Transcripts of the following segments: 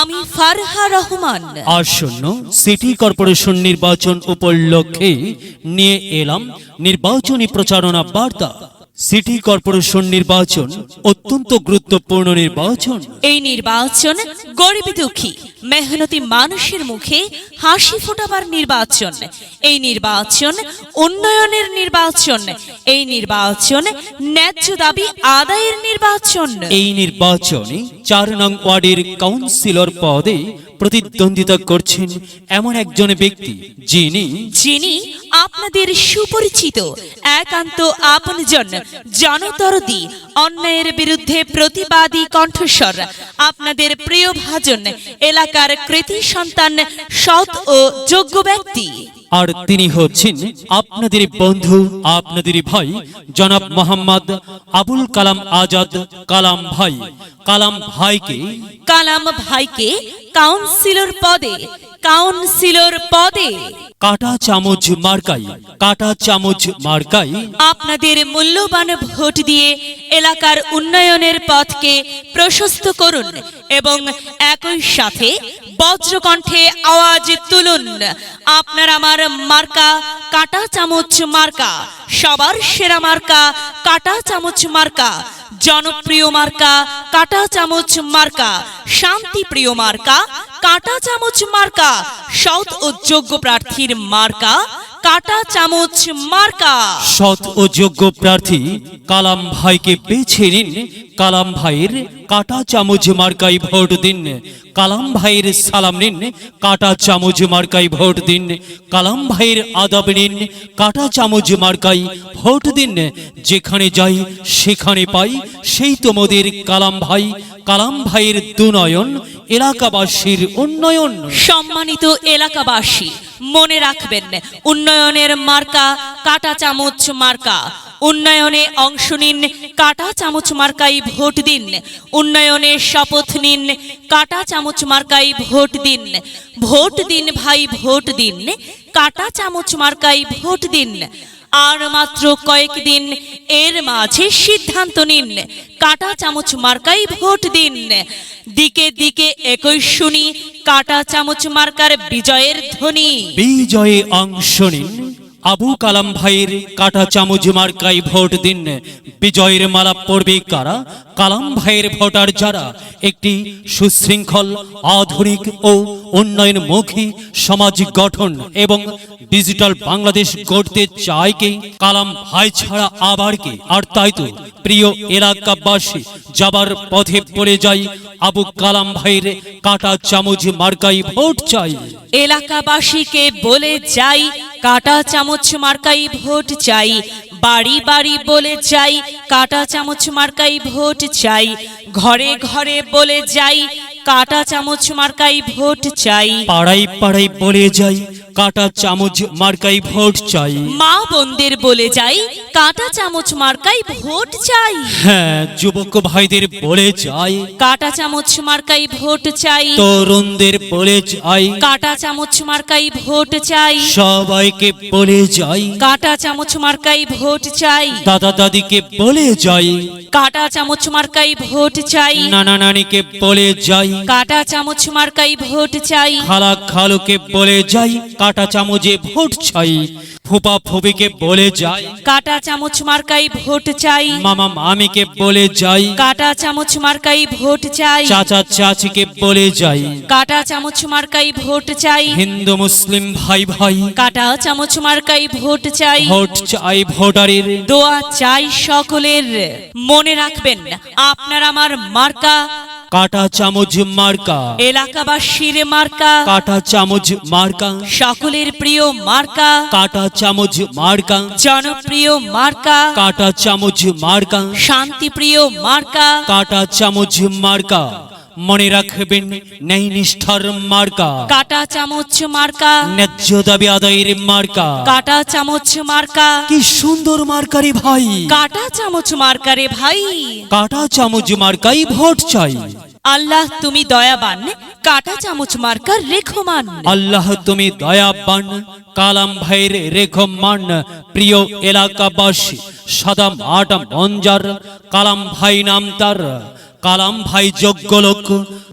আমি ফারহা রহমান। আসন্ন city corporation নির্বাচন উপলক্ষে নিয়ে এলাম নির্বাচনী প্রচারণা বার্তা। সিটি কর্পোরেশন নির্বাচন অত্যন্ত গুরুত্বপূর্ণ নির্বাচন। এই নির্বাচন গরিব দুঃখী মেহনতি মানুষের মুখে হাসি ফোটাবার নির্বাচন। এই নির্বাচন উন্নয়নের নির্বাচন। এই নির্বাচন ন্যায্য দাবি আদায়ের নির্বাচন। এই নির্বাচনে চার নং ওয়ার্ডের কাউন্সিলর পদে প্রতিদ্বন্দ্বিতা করছেন এমন একজন ব্যক্তি যিনি যিনি আপনাদের সুপরিচিত, একান্ত আপনজন জনতরদি অন্যায়ের বিরুদ্ধে প্রতিবাদী কণ্ঠস্বর, আপনাদের প্রিয় ভাজন, এলাকার কৃতি সন্তান, সৎ ও যোগ্য ব্যক্তি। আর তিনি হচ্ছেন আপনাদের বন্ধু আপনাদের ভাই জনাব মোহাম্মদ আবুল কালাম আজাদ কালাম ভাই। কালাম ভাইকে কালাম ভাইকে কাউন্সিলর পদে কাউন্সিলর পদে। কাটা চামচ মার্কাই কাটা চামচ মার্কাই আপনাদের মূল্যবান ভোট দিয়ে এলাকার উন্নয়নের পথকে প্রশস্ত করুন এবং একই সাথে বজ্রকণ্ঠে আওয়াজ তুলুন। আপনার আমার মার্কা, কাটা চামচ মার্কা, সবার সেরা মার্কা, কাটা চামচ মার্কা, জনপ্রিয় মার্কা, কাটা চামচ মার্কা, শান্তিপ্রিয় মার্কা, কাটা চামচ মার্কা, সৎ ও যোগ্য প্রার্থীর মার্কা কাটা চামচ মার্কা। সৎ ও যোগ্য প্রার্থী কালাম ভাইকে বেছে নিন। কালাম ভাইয়ের কাটা চামচ মার্কাই ভোট দিন। কালাম ভাইয়ের সালাম নিন। কাটা চামচ মার্কাই ভোট দিন। কালাম ভাইয়ের আদাব নিন। কাটা চামচ মার্কাই ভোট দিন। যেখানে যাই সেখানে পাই। সেই তোমাদের কালাম ভাই। কালাম ভাইয়ের দুনয়ন এলাকাবাসীর উন্নয়ন। সম্মানিত এলাকাবাসী মনে রাখবেন, উন্নয়নের মার্কা, কাটা চামচ মার্কা। উন্নয়নে অংশ নিন, কাটা চামচ মার্কাই ভোট দিন। উন্নয়নে শপথ নিন, কাটা চামচ মার্কাই ভোট দিন। ভোট দিন ভাই, ভোট দিন। কাটা চামচ মার্কাই ভোট দিন। আর মাত্র কয়েকদিন, এর মাঝে সিদ্ধান্ত নিন, কাটা চামচ মার্কাই ভোট দিন। দিকে দিকে একই শুনি, কাটা চামচ মার্কার বিজয়ের ধ্বনি। বিজয়ে অংশ নিন। আবু কালাম ভাইয়ের কাটা চামচ মার্কাই ভোট দিন। বিজয়ের মালা পড়বে কারা? কালাম ভাইয়ের ভোটার যারা? একটি সুশৃঙ্খল, আধুনিক ও উন্নয়নমুখী সমাজ গঠন এবং ডিজিটাল বাংলাদেশ গড়তে চায় কে? কালাম ভাই ছাড়া আবার কে? আর তাই তো প্রিয় এলাকাবাসী যাবার পথে পড়ে যাই আবু কালাম ভাইয়ের কাটা চামচ মার্কাই ভোট চাই। এলাকাবাসীকে বলে যাই কাটা চামচ মার্কাই ভোট চাই বাড়ি বাড়ি বলে যাই কাটা চামচ মার্কাই ভোট চাই ঘরে ঘরে বলে যাই কাটা চামচ মার্কাই ভোট চাই। পাড়াই পাড়াই বলে যাই কাটা চামচ মার্কাই ভোট চাই। মা বোনদের বলে যাই কাটা চামচ মার্কাই ভোট চাই। হ্যাঁ যুবক ভাইদের বলে যাই। কাটা চামচ মার্কাই ভোট চাই। তরুণদের বলে যাই। কাটা চামচ মার্কাই ভোট চাই। সবাইকে বলে যাই। কাটা চামচ মার্কাই ভোট চাই। দাদা দাদিকে বলে যাই। কাটা চামচ মার্কাই ভোট চাই। নানা নানিকে বলে যাই। কাটা চামচ মার্কাই ভোট চাই। খালা খালুকে বলে যাই। কাটা চামচে ভোট চাই। ফুপা ফুবিকে বলে যাই। কাটা চামচ মার্কাই ভোট চাই। মামা মামিকে বলে যাই। কাটা চামচ মার্কাই ভোট চাই। চাচা চাচিকে বলে যাই। কাটা চামচ মার্কাই ভোট চাই। হিন্দু মুসলিম ভাই ভাই। কাটা চামচ মার্কাই ভোট চাই। ভোট চাই ভোটারের। দোয়া চাই সকলের। মনে রাখবেন আপনার আমার মার্কা কাটা চামচ মার্কা। এলাকাবাসীর মার্কা। কাটা চামচ মার্কা। সকলের প্রিয় মার্কা। কাটা চামচ মার্কা। জনপ্রিয় মার্কা। কাটা চামচ মার্কা। শান্তিপ্রিয় মার্কা। কাটা চামচ মার্কা। মনে রাখবেন ন্যায় নিষ্ঠার মার্কা। কাটা চামচ মার্কা। ন্যায্য দাবি আদায়ের মার্কা। কাটা চামচ মার্কা। কি সুন্দর মার্কারে ভাই। কাটা চামচ মার্কারে ভাই। কাটা চামচ মার্কাই ভোট চাই। আল্লাহ তুমি দয়াবান। কাটা চামচ মার্কার রেখমান। আল্লাহ তুমি দয়াবান। কালাম ভাইয়ের রেখমান। প্রিয় এলাকাবাসী সাদা মাটা মঞ্জার। কালাম ভাই নাম তার। কালাম ভাই যোগ্য লোক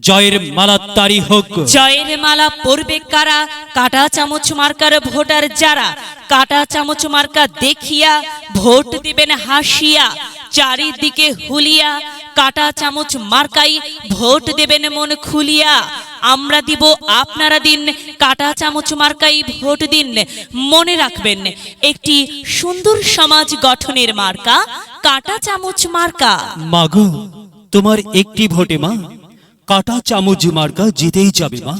জয়ের মালা তারি হোক। জয়ের মালা পরবে কারা? কাটা চামচ মার্কার ভোটার যারা? কাটা চামচ মার্কা দেখিয়া ভোট দিবেন হাসিয়া চারিদিকে হুলিয়া। কাটা চামচ মার্কাই ভোট দেবেন মন খুলিয়া। আমরা দিব আপনারা দিন কাটা চামচ মার্কাই ভোট দিন। মনে রাখবেন একটি সুন্দর সমাজ গঠনের মার্কা কাটা চামচ মার্কা। মাগো তোমার একটি ভোটে মা কাটা চামচ মার্কা জিতেই যাবে মা।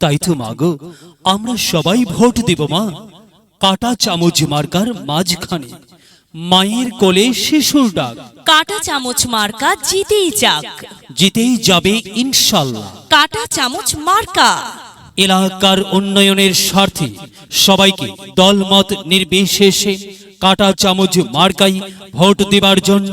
তাই তো মাগো আমরা সবাই ভোট দিব মা। কাটা চামচ মার্কার মাঝখানে মায়ের কোলে শিশুর ডাক। কাটা চামচ মার্কা জিতেই যাক। জিতেই যাবে ইনশাল্লাহ। কাটা চামচ মার্কা। এলাকার উন্নয়নের স্বার্থে সবাইকে দলমত নির্বিশেষে কাটা চামচ মার্কাই ভোট দেবার জন্য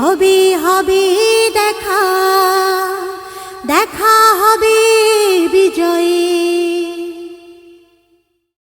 হবে হবে দেখা দেখা হবে বিজয়ে।